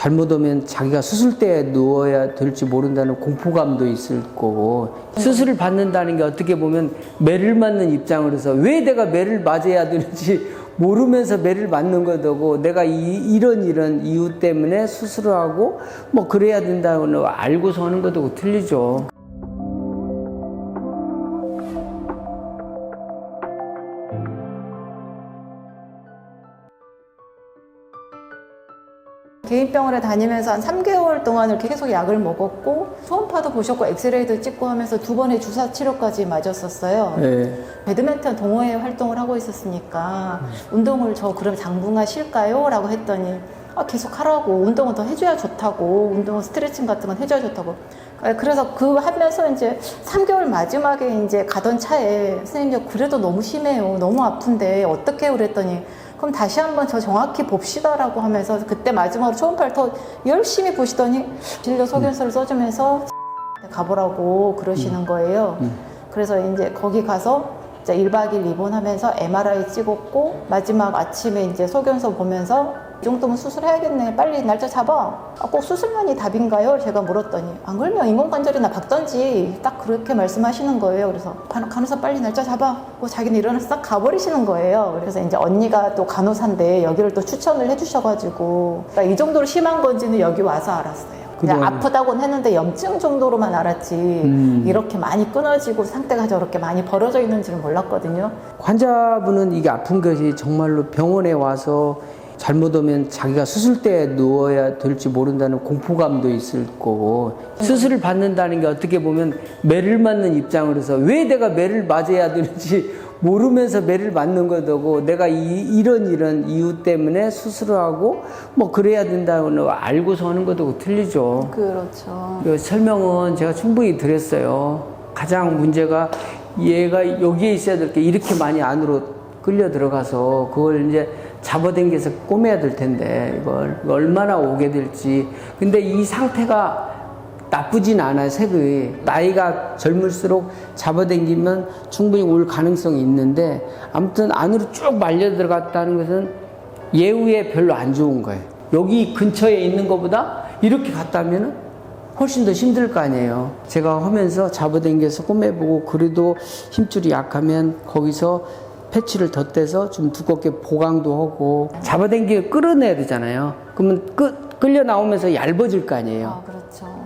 잘못하면 자기가 수술대에 누워야 될지 모른다는 공포감도 있을 거고 수술을 받는다는 게 어떻게 보면 매를 맞는 입장으로서 왜 내가 매를 맞아야 되는지 모르면서 매를 맞는 거고 내가 이, 런 이런 이유 때문에 수술을 하고 뭐 그래야 된다고 알고서 하는 것도 틀리죠. 개인 병원에 다니면서 한 3개월 동안을 계속 약을 먹었고 초음파도 보셨고 엑스레이도 찍고 하면서 두 번의 주사 치료까지 맞았었어요. 예. 배드민턴 동호회 활동을 하고 있었으니까 운동을 저 그럼 당분간 쉴까요? 라고 했더니 아, 계속 하라고 운동은 더 해줘야 좋다고 운동은 스트레칭 같은 건 해줘야 좋다고 아, 그래서 그 하면서 이제 3개월 마지막에 이제 가던 차에 선생님 그래도 너무 심해요 너무 아픈데 어떻게? 그랬더니 그럼 다시 한번 저 정확히 봅시다라고 하면서 그때 마지막으로 초음파를 더 열심히 보시더니 진료 소견서를 써주면서 가보라고 그러시는 거예요. 그래서 이제 거기 가서 이제 1박 2일 입원하면서 MRI 찍었고 마지막 아침에 이제 소견서 보면서 이 정도면 수술해야겠네. 빨리 날짜 잡아. 아, 꼭 수술만이 답인가요? 제가 물었더니 안 그러면 인공관절이나 박던지 딱 그렇게 말씀하시는 거예요. 그래서 간- 간호사 빨리 날짜 잡아. 고 자기는 일어나서 싹 가버리시는 거예요. 그래서 이제 언니가 또 간호사인데 여기를 또 추천을 해주셔가지고 그러니까 이 정도로 심한 건지는 여기 와서 알았어요. 그냥 아프다고는 했는데 염증 정도로만 알았지 음. 이렇게 많이 끊어지고 상태가 저렇게 많이 벌어져 있는지는 몰랐거든요. 환자분은 이게 아픈 것이 정말로 병원에 와서 잘못하면 자기가 수술대에 누워야 될지 모른다는 공포감도 있을 거고 수술을 받는다는 게 어떻게 보면 매를 맞는 입장으로서 왜 내가 매를 맞아야 되는지 모르면서 매를 맞는 거고 내가 이, 런 이런 이유 때문에 수술을 하고 뭐 그래야 된다고 알고서 하는 것도 틀리죠. 그렇죠. 그 설명은 제가 충분히 드렸어요. 가장 문제가 얘가 여기에 있어야 될 게 이렇게 많이 안으로 끌려 들어가서 그걸 이제 잡아당겨서 꼬매야 될 텐데 이걸 얼마나 오게 될지. 근데 이 상태가 나쁘진 않아요, 색이. 나이가 젊을수록 잡아당기면 충분히 올 가능성이 있는데 아무튼 안으로 쭉 말려 들어갔다는 것은 예후에 별로 안 좋은 거예요. 여기 근처에 있는 것보다 이렇게 갔다면은 훨씬 더 힘들 거 아니에요. 제가 하면서 잡아당겨서 꼬매보고 그래도 힘줄이 약하면 거기서 패치를 덧대서 좀 두껍게 보강도 하고 잡아당겨 끌어내야 되잖아요. 그러면 끌, 끌려 나오면서 얇아질 거 아니에요. 아, 그렇죠.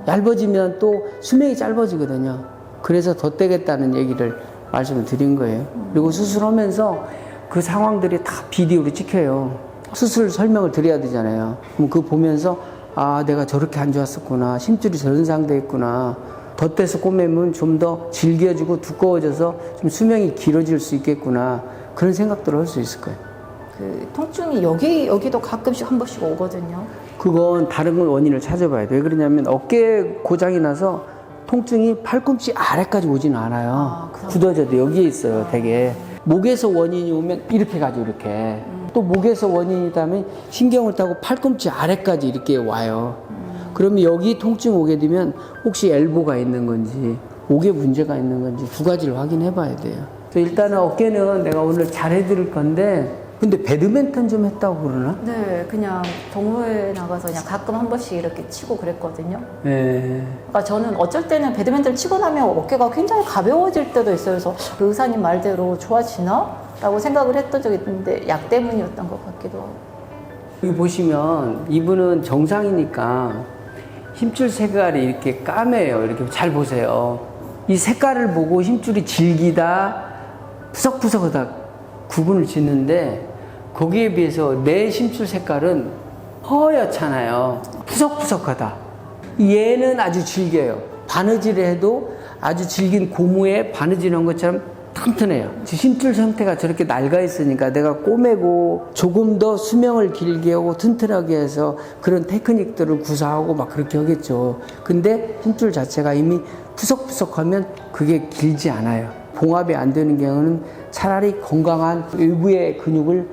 얇아지면 또 수명이 짧아지거든요. 그래서 덧대겠다는 얘기를 말씀을 드린 거예요. 그리고 수술하면서 그 상황들이 다 비디오로 찍혀요. 수술 설명을 드려야 되잖아요. 그럼 그거 보면서 아, 내가 저렇게 안 좋았었구나. 심줄이 저런 상태였구나. 덧대서 꼬매면 좀 더 질겨지고 두꺼워져서 좀 수명이 길어질 수 있겠구나. 그런 생각들을 할 수 있을 거예요. 그 통증이 여기 여기도 가끔씩 한 번씩 오거든요. 그건 다른 걸 원인을 찾아봐야 돼요. 왜 그러냐면 어깨 고장이 나서 통증이 팔꿈치 아래까지 오지는 않아요. 아, 굳어져도 여기에 있어요, 되게. 목에서 원인이 오면 이렇게 가죠, 이렇게. 또 목에서 원인이다면 신경을 타고 팔꿈치 아래까지 이렇게 와요. 그러면 여기 통증 오게 되면 혹시 엘보가 있는 건지, 목에 문제가 있는 건지 두 가지를 확인해 봐야 돼요. 일단은 어깨는 내가 오늘 잘 해드릴 건데, 근데 배드민턴 좀 했다고 그러나? 네, 그냥 동호회 나가서 그냥 가끔 한 번씩 이렇게 치고 그랬거든요. 네. 그러니까 저는 어쩔 때는 배드민턴 치고 나면 어깨가 굉장히 가벼워질 때도 있어요. 그래서 그 의사님 말대로 좋아지나? 라고 생각을 했던 적이 있는데 약 때문이었던 것 같기도 하고. 여기 보시면 이분은 정상이니까 힘줄 색깔이 이렇게 까매요. 이렇게 잘 보세요. 이 색깔을 보고 힘줄이 질기다, 푸석푸석하다 구분을 짓는데 거기에 비해서 내 힘줄 색깔은 허옇잖아요. 푸석푸석하다. 얘는 아주 질겨요. 바느질을 해도 아주 질긴 고무에 바느질한 것처럼 튼튼해요. 힘줄 상태가 저렇게 낡아 있으니까 내가 꼬매고 조금 더 수명을 길게 하고 튼튼하게 해서 그런 테크닉들을 구사하고 막 그렇게 하겠죠. 근데 힘줄 자체가 이미 푸석푸석하면 그게 길지 않아요. 봉합이 안 되는 경우는 차라리 건강한 일부의 근육을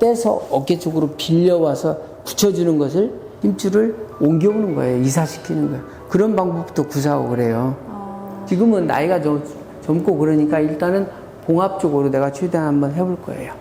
떼서 어깨 쪽으로 빌려와서 붙여주는 것을 힘줄을 옮겨오는 거예요. 이사시키는 거예요. 그런 방법도 구사하고 그래요. 지금은 나이가 좀 젊고 그러니까 일단은 봉합 쪽으로 내가 최대한 한번 해볼 거예요.